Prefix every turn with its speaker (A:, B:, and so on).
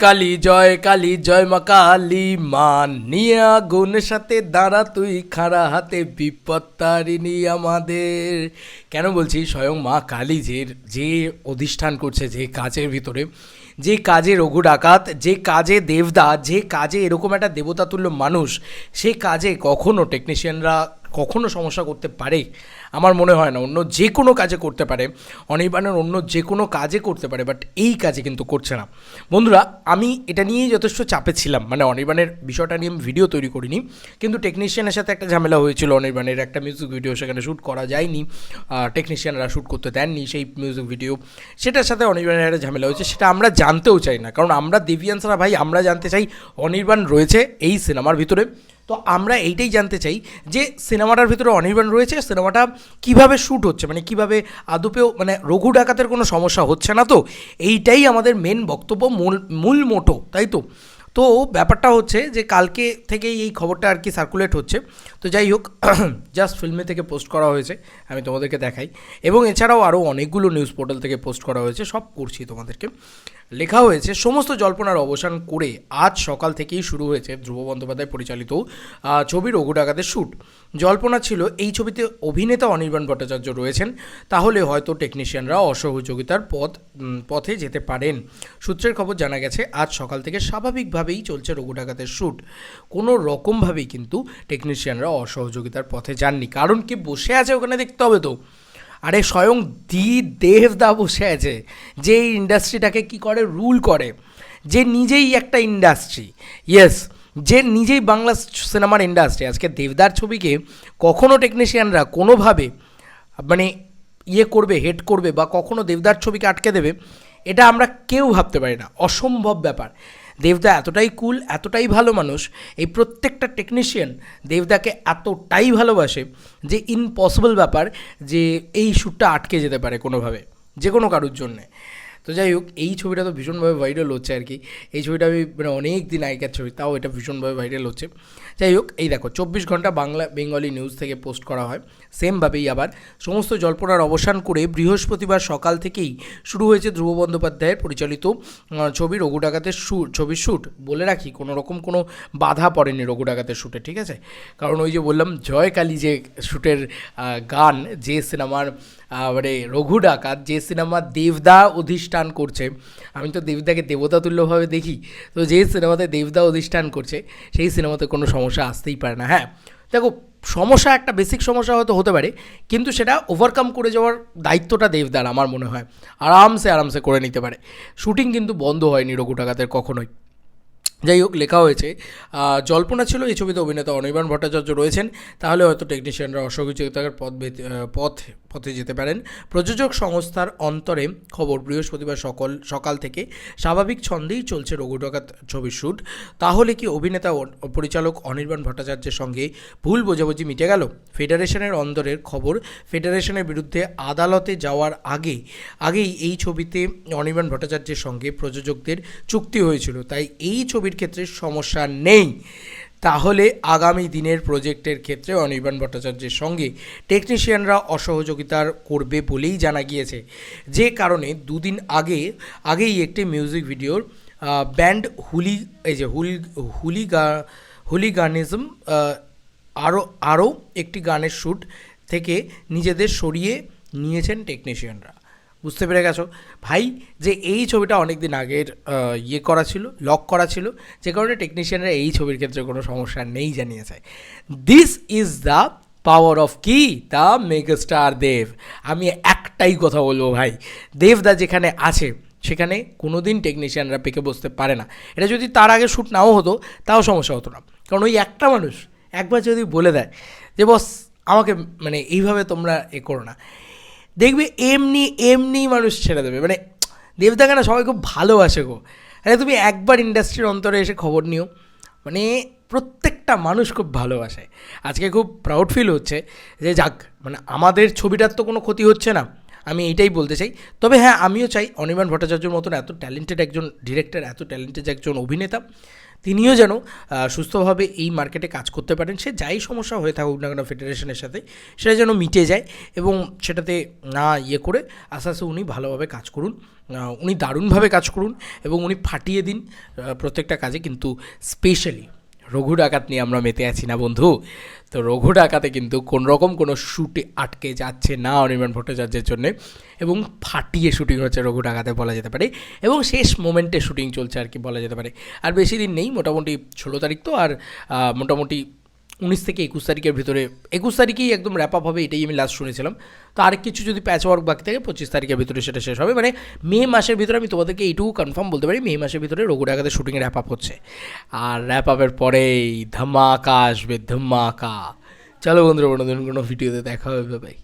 A: কালী জয় কালী জয় মা কালী। মান নিয়ে আগুনের সাথে দাঁড়া তুই খাড়া হাতে, বিপদ আমাদের। কেন বলছি? স্বয়ং মা কালী যে যে অধিষ্ঠান করছে, যে কাজের ভিতরে, যে কাজে রঘু ডাকাত, যে কাজে দেবদা, যে কাজে এরকম একটা দেবতাতুল্য মানুষ, সে কাজে কখনো টেকনিশিয়ানরা কখনো সমস্যা করতে পারে, আমার মনে হয় না। অন্য যে কোনো কাজে করতে পারে, অনির্বাণের অন্য যে কোনো কাজে করতে পারে বাট এই কাজে কিন্তু করছে না। বন্ধুরা, আমি এটা নিয়েই যথেষ্ট চাপে ছিলাম। মানে অনির্বাণের বিষয়টা নিয়ে আমি ভিডিও তৈরি করিনি, কিন্তু টেকনিশিয়ানের সাথে একটা ঝামেলা হয়েছিল। অনির্বাণের একটা মিউজিক ভিডিও সেখানে শ্যুট করা যায়নি টেকনিশিয়ানরা শ্যুট করতে দেননি সেই মিউজিক ভিডিও সেটার সাথে অনির্বাণের একটা ঝামেলা হয়েছে, সেটা আমরা জানতেও চাই না। কারণ আমরা দেবিয়ান্সরা ভাই, আমরা জানতে চাই অনির্বাণ রয়েছে এই সিনেমার ভিতরে। তো আমরা এইটাই জানতে চাই যে সিনেমাটার ভিতরে অনির্বাণ রয়েছে, সিনেমাটা কীভাবে শ্যুট হচ্ছে? মানে কীভাবে আদপেও মানে রঘু ডাকাতের কোনো সমস্যা হচ্ছে না তো? এইটাই আমাদের মেন বক্তব্য, মূল মূল মোটো, তাই তো? তো ব্যাপারটা হচ্ছে যে কালকে থেকেই এই খবরটা আর কি সার্কুলেট হচ্ছে। তো যাই হোক জাস্ট ফিল্মে থেকে পোস্ট করা হয়েছে, আমি তোমাদেরকে দেখাই। এবং এছাড়াও আরও অনেকগুলো নিউজ পোর্টাল থেকে পোস্ট করা হয়েছে, সব করছি তোমাদেরকে। লেখা হয়েছে, সমস্ত জল্পনার অবসান করে আজ সকাল থেকেই শুরু হয়েছে ধ্রুব বন্দ্যোপাধ্যায় পরিচালিত ছবি রঘু ডাকাতের শ্যুট জল্পনা ছিল, এই ছবিতে অভিনেতা অনির্বাণ ভট্টাচার্য রয়েছেন, তাহলে হয়তো টেকনিশিয়ানরা অসহযোগিতার পথ পথে যেতে পারেন। সূত্রের খবর জানা গেছে, আজ সকাল থেকে স্বাভাবিকভাবেই চলছে রঘু ডাকাতের শ্যুট কোনো রকমভাবেই কিন্তু টেকনিশিয়ানরা অসহযোগিতার পথে যাননি। কারণ কি বসে আছে ওখানে দেখতে হবে তো? আরে স্বয়ং দি দেবদা বসে আছে যে এই ইন্ডাস্ট্রিটাকে কি করে? রুল করে। যে নিজেই একটা ইন্ডাস্ট্রি। ইয়েস যে নিজেই বাংলা সিনেমার ইন্ডাস্ট্রি। আজকে দেবদার ছবিকে কখনো টেকনিশিয়ানরা কোনোভাবে মানে ইয়ে করবে হেড করবে বা কখনো দেবদার ছবিকে আটকে দেবে, এটা আমরা কেউ ভাবতে পারি না। অসম্ভব ব্যাপার। দেবদা এতটাই কুল এতটাই ভালো মানুষ, এই প্রত্যেকটা টেকনিশিয়ান দেবদাকে এতটাই ভালোবাসে যে ইম্পসিবল ব্যাপার যে এই শ্যুটটা আটকে যেতে পারে কোনোভাবে, যে কোনো কারোর জন্যে। তো যাই হোক, এই ছবিটা তো ভীষণভাবে ভাইরাল হচ্ছে আর কি। এই ছবিটা আমি মানে অনেক দিন আগেকার ছবি, তাও এটা ভীষণভাবে ভাইরাল হচ্ছে। যাই হোক, এই দেখো, চব্বিশ ঘণ্টা বাংলা, বেঙ্গলি নিউজ থেকে পোস্ট করা হয়। সেমভাবেই আবার সমস্ত জল্পনার অবসান করে বৃহস্পতিবার সকাল থেকেই শুরু হয়েছে ধ্রুব বন্দ্যোপাধ্যায়ের পরিচালিত ছবি রঘু ডাকাতের শ্যুট ছবির শ্যুট বলে রাখি, কোনো রকম কোনো বাধা পড়েনি রঘু ডাকাতের শ্যুটে ঠিক আছে? কারণ ওই যে বললাম জয় কালী যে শ্যুটের গান, যে সিনেমার মানে রঘু ডাকাত যে সিনেমা দেবদা অধিষ্ঠান করছে। আমি তো দেবদাকে দেবতা তুল্যভাবে দেখি। তো যে সিনেমাতে দেবদা অধিষ্ঠান করছে, সেই সিনেমাতে কোনো সমস্যা আসতেই পারে না। হ্যাঁ দেখো, সমস্যা একটা বেসিক সমস্যা হয়তো হতে পারে, কিন্তু সেটা ওভারকাম করে যাওয়ার দায়িত্বটা দেবদার, আমার মনে হয়। আরামসে আরামসে করে নিতে পারে। শুটিং কিন্তু বন্ধ হয়নি রঘু টাকাতের কখনোই। যাই হোক, লেখা হয়েছে। জল্পনা ছিল, এই ছবিতে অভিনেতা অনির্বাণ ভট্টাচার্য রয়েছেন। তাহলে হয়তো টেকনিশিয়ানরা অসহযোগিতার পথ পথ, পথে যেতে পারেন। প্রযোজক সংস্থার অন্তরে খবর, বৃহস্পতিবার সকল, সকাল থেকে স্বাভাবিক ছন্দেই চলছে রঘু ডাকাত ছবির শ্যুট তাহলে কি অভিনেতা পরিচালক অনির্বাণ ভট্টাচার্যের সঙ্গে ভুল বোঝাবুঝি মিটে গেল? ফেডারেশনের অন্তরের খবর, ফেডারেশনের বিরুদ্ধে আদালতে যাওয়ার আগে, আগেই এই ছবিতে অনির্বাণ ভট্টাচার্যের সঙ্গে প্রযোজকদের চুক্তি হয়েছিল। তাই এই ছবির ক্ষেত্রে সমস্যা নেই। তাহলে আগামী দিনের প্রজেক্টের ক্ষেত্রে অনির্বাণ ভট্টাচার্যের সঙ্গে টেকনিশিয়ানরা অসহযোগিতার করবে বলেই জানা গিয়েছে। যে কারণে দুদিন আগে, আগেই একটি মিউজিক ভিডিওর ব্যান্ড হুলি, এই যে হুল, হুলিগা, হুলিগানিজম আরও আরও একটি গানের শ্যুট থেকে নিজেদের সরিয়ে নিয়েছেন টেকনিশিয়ানরা বুঝতে পেরে গেছো? ভাই, যে এই ছবিটা অনেক দিন আগের ইয়ে করা ছিল লক করা ছিল, যে কারণে টেকনিশিয়ানরা এই ছবির ক্ষেত্রে কোনো সমস্যা নেই জানিয়ে জানিয়েছে this is the power of কি? দ্য মেগাস্টার দেব আমি একটাই কথা বলব ভাই দেবদা যেখানে আছে, সেখানে কোনো দিন টেকনিশিয়ানরা পেকে বসতে পারে না। এটা যদি তার আগে শ্যুট নাও হতো, তাও সমস্যা হতো না। কারণ ওই একটা মানুষ একবার যদি বলে দেয় যে, বস, আমাকে মানে এইভাবে তোমরা এ করো না। দেখবে এমনি এমনি মানুষ ছেড়ে দেবে। মানে দেবদাকে না সবাই খুব ভালোবাসে গো। আরে তুমি একবার ইন্ডাস্ট্রির অন্তরে এসে খবর নিও। মানে প্রত্যেকটা মানুষ খুব ভালোবাসে। আজকে খুব প্রাউড ফিল হচ্ছে যে যাক মানে আমাদের ছবিটার তো কোনো ক্ষতি হচ্ছে না। আমি এইটাই বলতে চাই। তবে হ্যাঁ আমিও চাই অনির্বাণ ভট্টাচার্যর মতন এত ট্যালেন্টেড একজন ডিরেক্টর এত ট্যালেন্টেড একজন অভিনেতা। তিনিও যেন সুস্থভাবে এই মার্কেটে কাজ করতে পারেন। সে যাই সমস্যা হয়ে থাকুক না কেন ফেডারেশনের সাথে, সেটা যেন মিটে যায় এবং সেটাতে না ইয়ে করে আস্তে আস্তে উনি ভালোভাবে কাজ করুন। উনি দারুণভাবে কাজ করুন এবং উনি ফাটিয়ে দিন প্রত্যেকটা কাজে কিন্তু স্পেশালি। রঘু ডাকাত নিয়ে আমরা মেতে আছি না বন্ধু? তো রঘু ডাকাতে কিন্তু কোন রকম কোনো শ্যুটে আটকে যাচ্ছে না অনির্বাণ ভট্টাচার্যের জন্য এবং ফাটিয়ে শুটিং হচ্ছে রঘু ডাকাতে বলা যেতে পারে এবং শেষ মোমেন্টে শ্যুটিং চলছে আর কি বলা যেতে পারে। আর বেশি দিন নেই, মোটামুটি ষোলো তারিখ তো, আর মোটামুটি উনিশ থেকে একুশ তারিখের ভিতরে, একুশ তারিখেই একদম র্যাপ আপ হবে, এটাই আমি লাস্ট শুনেছিলাম। তো আর কিছু যদি প্যাচ ওয়ার্ক বাকি থাকে, পঁচিশ তারিখের ভিতরে সেটা শেষ হবে। মানে মে মাসের ভিতরে আমি তোমাদেরকে এইটুকু কনফার্ম বলতে পারি, মে মাসের ভিতরে রঘু ডাকাতের শুটিং র্যাপ আপ হচ্ছে। আর র্যাপ আপের পরেই ধমাকা আসবে, ধমাকা। চলো বন্ধুরা বন্ধু কোনো ভিডিওতে দেখা হবে ভাই